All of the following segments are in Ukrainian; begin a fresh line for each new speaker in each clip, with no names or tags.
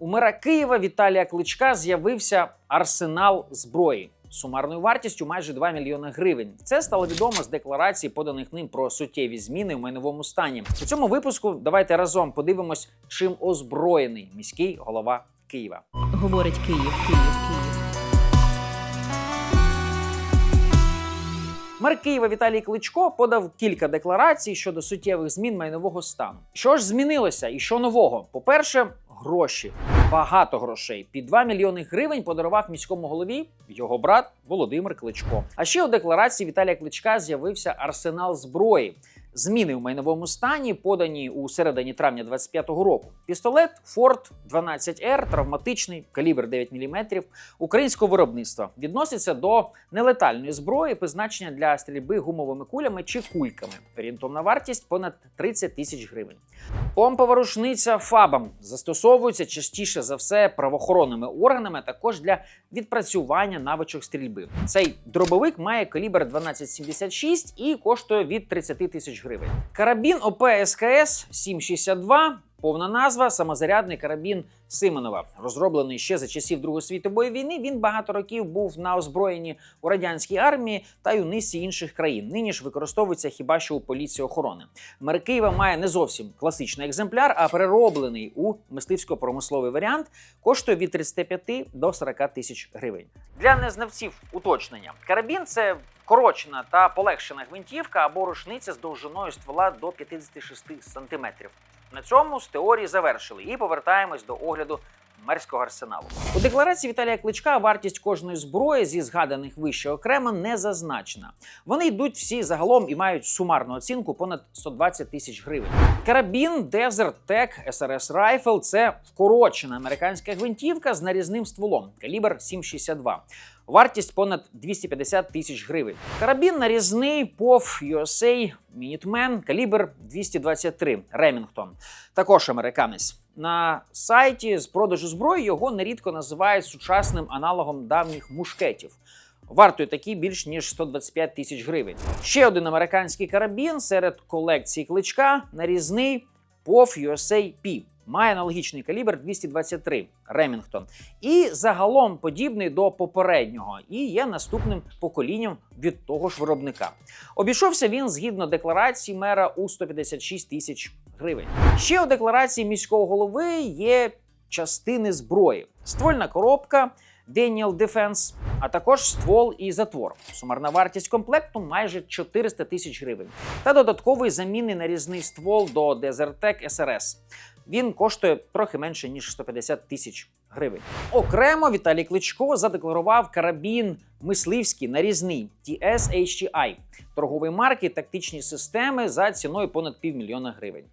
У мера Києва Віталія Кличка з'явився арсенал зброї. Сумарною вартістю майже 2 мільйони гривень. Це стало відомо з декларації, поданих ним про суттєві зміни в майновому стані. У цьому випуску давайте разом подивимось, чим озброєний міський голова Києва.
Говорить Київ, Київ, Київ.
Мер Києва Віталій Кличко подав кілька декларацій щодо суттєвих змін майнового стану. Що ж змінилося і що нового? По-перше, гроші. Багато грошей. Під 2 мільйони гривень подарував міському голові його брат Володимир Кличко. А ще у декларації Віталія Кличка з'явився арсенал зброї. Зміни в майновому стані подані у середині травня 25-го року. Пістолет Ford 12R, травматичний, калібр 9 мм, українського виробництва. Відноситься до нелетальної зброї, призначення для стрільби гумовими кулями чи кульками. Орієнтовна вартість понад 30 тисяч гривень. Помпова рушниця ФАБам застосовується частіше за все правоохоронними органами, також для відпрацювання навичок стрільби. Цей дробовик має калібр 12,76 і коштує від 30 тисяч гривень. Карабін ОП СКС 762 Повна назва самозарядний карабін Симонова, розроблений ще за часів Другої світової війни. Він багато років був на озброєнні у радянській армії та й у низці інших країн. Нині ж використовується хіба що у поліції охорони. Мер Києва має не зовсім класичний екземпляр, а перероблений у мисливсько-промисловий варіант. Коштує від 35 до 40 тисяч гривень. Для незнавців уточнення карабін це корочена та полегшена гвинтівка або рушниця з довжиною ствола до 56 см. На цьому з теорії завершили і повертаємось до огляду мерського арсеналу. У декларації Віталія Кличка вартість кожної зброї зі згаданих вище окремо не зазначена. Вони йдуть всі загалом і мають сумарну оцінку понад 120 тисяч гривень. Карабін Desert Tech SRS Rifle – це вкорочена американська гвинтівка з нарізним стволом, калібр 7,62. Вартість понад 250 тисяч гривень. Карабін нарізний POV USA Minuteman, калібр 223 Ремінгтон. Також американець. На сайті з продажу зброї його нерідко називають сучасним аналогом давніх мушкетів. Вартує такий більш ніж 125 тисяч гривень. Ще один американський карабін серед колекції кличка нарізний POV USA P. Має аналогічний калібр 223 Ремінгтон. І загалом подібний до попереднього, і є наступним поколінням від того ж виробника. Обійшовся він згідно декларації мера у 156 тисяч гривень. Ще у декларації міського голови є частини зброї: ствольна коробка. Daniel Defense, а також ствол і затвор. Сумарна вартість комплекту майже 400 тисяч гривень. Та додатковий замінний нарізний ствол до Desertec SRS. Він коштує трохи менше ніж 150 тисяч гривень. Окремо Віталій Кличко задекларував карабін мисливський нарізний TS HTI торгової марки тактичні системи за ціною понад півмільйона гривень.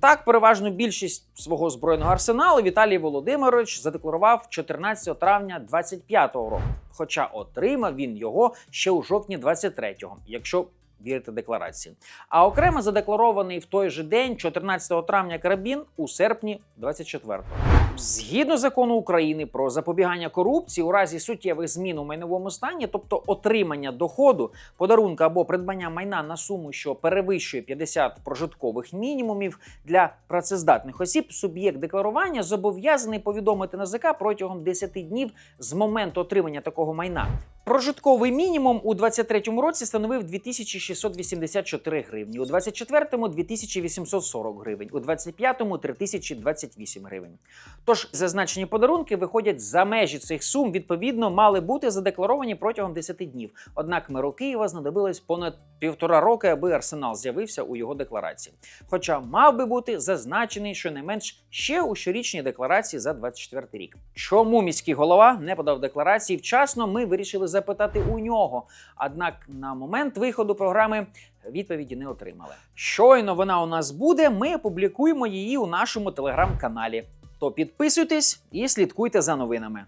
Так, переважну більшість свого збройного арсеналу Віталій Володимирович задекларував 14 травня 25-го року. Хоча отримав він його ще у жовтні 23-го, якщо вірити декларації. А окремо задекларований в той же день, 14 травня, карабін у серпні 24-го. Згідно закону України про запобігання корупції у разі суттєвих змін у майновому стані, тобто отримання доходу, подарунка або придбання майна на суму, що перевищує 50 прожиткових мінімумів для працездатних осіб, суб'єкт декларування зобов'язаний повідомити НАЗК протягом 10 днів з моменту отримання такого майна. Прожитковий мінімум у 23-му році становив 2684 гривні, у 24-му – 2840 гривень, у 25-му – 3028 гривень. Тож зазначені подарунки виходять за межі цих сум, відповідно, мали бути задекларовані протягом 10 днів. Однак меру Києва знадобилось понад півтора роки, аби арсенал з'явився у його декларації. Хоча мав би бути зазначений щонайменш ще у щорічній декларації за 24 рік. Чому міський голова не подав декларації вчасно? Ми вирішили запитати у нього. Однак на момент виходу програми відповіді не отримали. Щойно вона у нас буде. Ми опублікуємо її у нашому телеграм-каналі. То підписуйтесь і слідкуйте за новинами.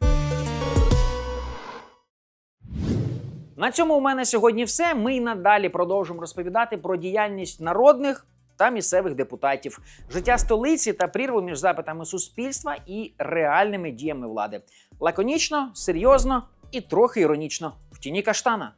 На цьому у мене сьогодні все. Ми й надалі продовжимо розповідати про діяльність народних та місцевих депутатів, життя столиці та прірву між запитами суспільства і реальними діями влади. Лаконічно, серйозно і трохи іронічно в тіні каштана.